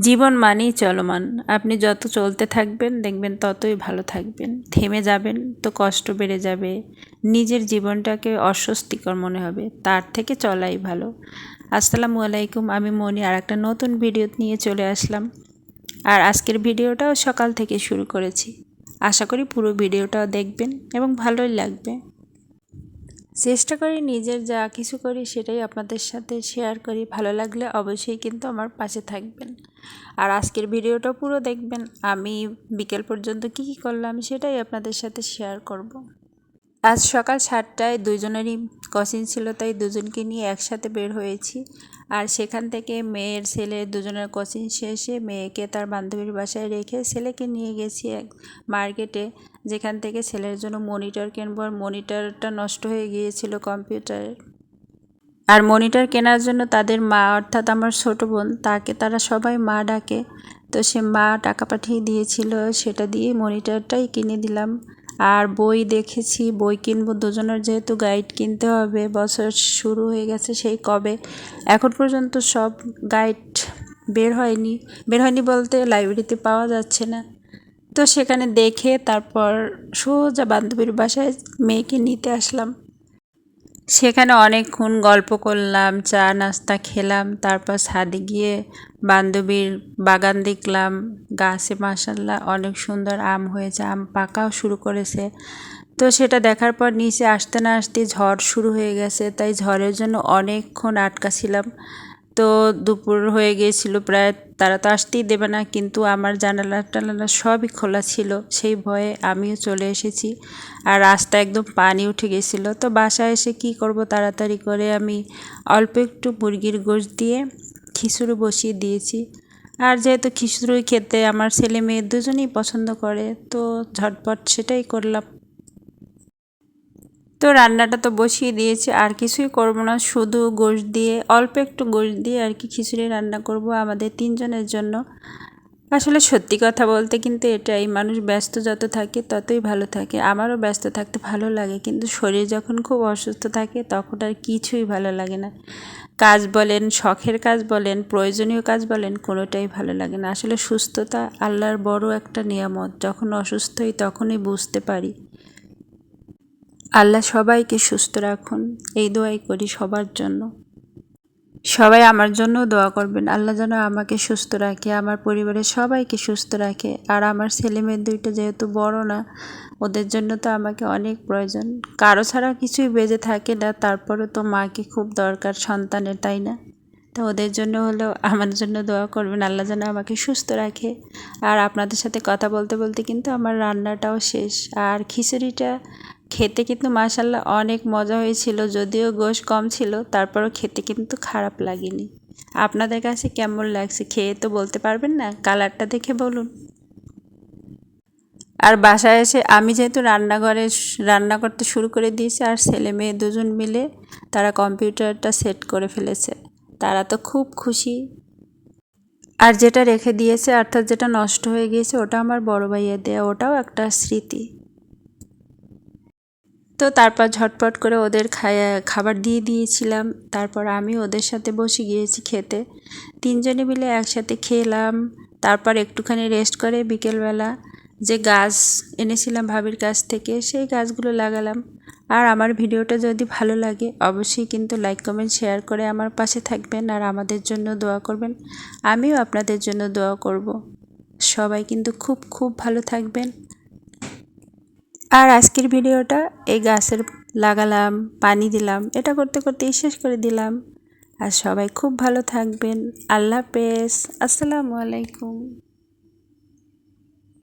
জীবন মানেই চলমান। আপনি যত চলতে থাকবেন, দেখবেন ততই ভালো থাকবেন। থেমে যাবেন তো কষ্ট বেড়ে যাবে। নিজের জীবনটাকে অস্বস্তিকর মনে হবে। তার থেকে চলাই ভালো। আসসালামু আলাইকুম, আমি মনি। আর একটা নতুন ভিডিও নিয়ে চলে আসলাম। আর আজকের ভিডিওটাও সকাল থেকে শুরু করেছি। আশা করি পুরো ভিডিওটাও দেখবেন এবং ভালোই লাগবে। চেষ্টা করি নিজের যা কিছু করি সেটাই আপনাদের সাথে শেয়ার করি। ভালো লাগলে অবশ্যই কিন্তু আমার পাশে থাকবেন। আর আজকের ভিডিওটা পুরো দেখবেন। আমি বিকেল পর্যন্ত কি কী করলাম সেটাই আপনাদের সাথে শেয়ার করব। আজ সকাল সাতটায় দুজনেরই কসিন ছিল, তাই দুজনকে নিয়ে একসাথে বের হয়েছি। আর সেখান থেকে মেয়ের ছেলে, দুজনের কোচিং শেষে মেয়েকে তার বান্ধবীর বাসায় রেখে ছেলেকে নিয়ে গেছি এক মার্কেটে যেখান থেকে ছেলের জন্য মনিটর কিনবো। আর মনিটরটা নষ্ট হয়ে গিয়েছিল কম্পিউটারের আর মনিটর কেনার জন্য তাদের মা, অর্থাৎ আমার ছোটো বোন, তাকে তারা সবাই মা ডাকে। তো সে মা টাকা পাঠিয়ে দিয়েছিল, সেটা দিয়ে মনিটরটাই কিনে দিলাম। আর বই দেখেছি, বই কিনবো, দুজনের যেহেতু গাইড কিনতে হবে, বছর শুরু হয়ে গেছে সেই কবে। এখন পর্যন্ত সব গাইড বের হয়নি। বের হয়নি বলতে লাইব্রেরিতে পাওয়া যাচ্ছে না। তো সেখানে দেখে তারপর সোজা বান্ধবীর বাসায় মেয়েকে নিতে আসলাম। সেখানে অনেকক্ষণ গল্প করলাম, চা, নাস্তা খেলাম, তারপর ছাদে গিয়ে বান্ধবীর বাগান দেখলাম, গাছে মাসাল্লাহ অনেক সুন্দর আম হয়েছে, আম পাকাও শুরু করেছে। তো সেটা দেখার পর নিচে আসতে না আসতে ঝড় শুরু হয়ে গেছে, তাই ঝড়ের জন্য অনেকক্ষণ আটকা ছিলাম। তো দুপুর হয়ে গিয়েছিল, প্রায় তারা তো আসতেই দেবে না, কিন্তু আমার জানালা টানালা সবই খোলা ছিল, সেই ভয়ে আমিও চলে এসেছি। আর রাস্তা একদম পানি উঠে গেছিল তো বাসায় এসে কি করব তাড়াতাড়ি করে আমি অল্প একটু মুরগির গোশ দিয়ে খিচুড়ি বসিয়ে দিয়েছি। আর যেহেতু খিচুড়ি খেতে আমার ছেলে মেয়ে দুজনেই পছন্দ করে, তো ঝটপট সেটাই করলাম। তো রান্নাটা তো বসিয়ে দিয়েছি, আর কিছুই করব না। শুধু গোশ দিয়ে, অল্প একটু গোশ দিয়ে আর কি খিচুড়ি রান্না করব আমাদের তিনজনের জন্য। আসলে সত্যি কথা বলতে কিন্তু এটাই, মানুষ ব্যস্ত যত থাকে ততই ভালো থাকে। আমারও ব্যস্ত থাকতে ভালো লাগে, কিন্তু শরীর যখন খুব অসুস্থ থাকে তখন আর কিছুই ভালো লাগে না। কাজ বলেন, শখের কাজ বলেন, প্রয়োজনীয় কাজ বলেন, কোনোটাই ভালো লাগে না। আসলে সুস্থতা আল্লাহর বড় একটা নিয়ামত। যখন অসুস্থ তখনই বুঝতে পারি। আল্লাহ সবাইকে সুস্থ রাখুন। এই দোয়াই করি সবার জন্য। সবাই আমার জন্য দোয়া করবেন। আল্লাহ যেন আমাকে সুস্থ রাখে, আমার পরিবারের সবাইকে সুস্থ রাখে। আর আমার ছেলে মেয়ে দুইটা যেহেতু বড় না, ওদের জন্য তো আমাকে অনেক প্রয়োজন। কারও ছাড়া কিছুই বেজে থাকে না তারপরে তো মাকে খুব দরকার সন্তানের, তাই না? তো ওদের জন্য হলেও আমার জন্য দোয়া করবেন। আল্লাহ যেন আমাকে সুস্থ রাখে। আর আপনাদের সাথে কথা বলতে বলতে কিন্তু আমার রান্নাটাও শেষ। আর খিচুড়িটা খেতে কিন্তু মাসাল্লাহ অনেক মজা হয়েছিল, যদিও গোশ কম ছিল, তারপরও খেতে কিন্তু খারাপ লাগেনি। আপনাদের কাছে কেমন লাগছে খেয়ে তো বলতে পারবেন না, কালারটা দেখে বলুন। আর বাসায় এসে আমি যেহেতু রান্নাঘরে রান্না করতে শুরু করে দিয়েছি, আর ছেলে মেয়ে দুজন মিলে তারা কম্পিউটারটা সেট করে ফেলেছে, তারা তো খুব খুশি। আর যেটা রেখে দিয়েছে, অর্থাৎ যেটা নষ্ট হয়ে গিয়েছে, ওটা আমার বড় ভাইয়ের দেয়া, ওটাও একটা স্মৃতি। তো তারপর ঝটপট করে ওদের খাবার দিয়ে দিয়েছিলাম। তারপর আমি ওদের সাথে বসে গিয়েছি খেতে। তিনজনে মিলে একসাথে খেলাম। তারপর একটুখানি রেস্ট করে বিকেলবেলা যে গাছ এনেছিলাম ভাবির কাছ থেকে, সেই গাছগুলো লাগালাম। আর আমার ভিডিওটা যদি ভালো লাগে, অবশ্যই কিন্তু লাইক কমেন্ট শেয়ার করে আমার পাশে থাকবেন আর আমাদের জন্য দোয়া করবেন। আমিও আপনাদের জন্য দোয়া করব। সবাই কিন্তু খুব খুব ভালো থাকবেন। আর আজকের ভিডিওটা এই গাছের লাগালাম, পানি দিলাম, এটা করতে করতেই শেষ করে দিলাম। আর সবাই খুব ভালো থাকবেন। আল্লাহ হাফেজ। আসসালামু আলাইকুম।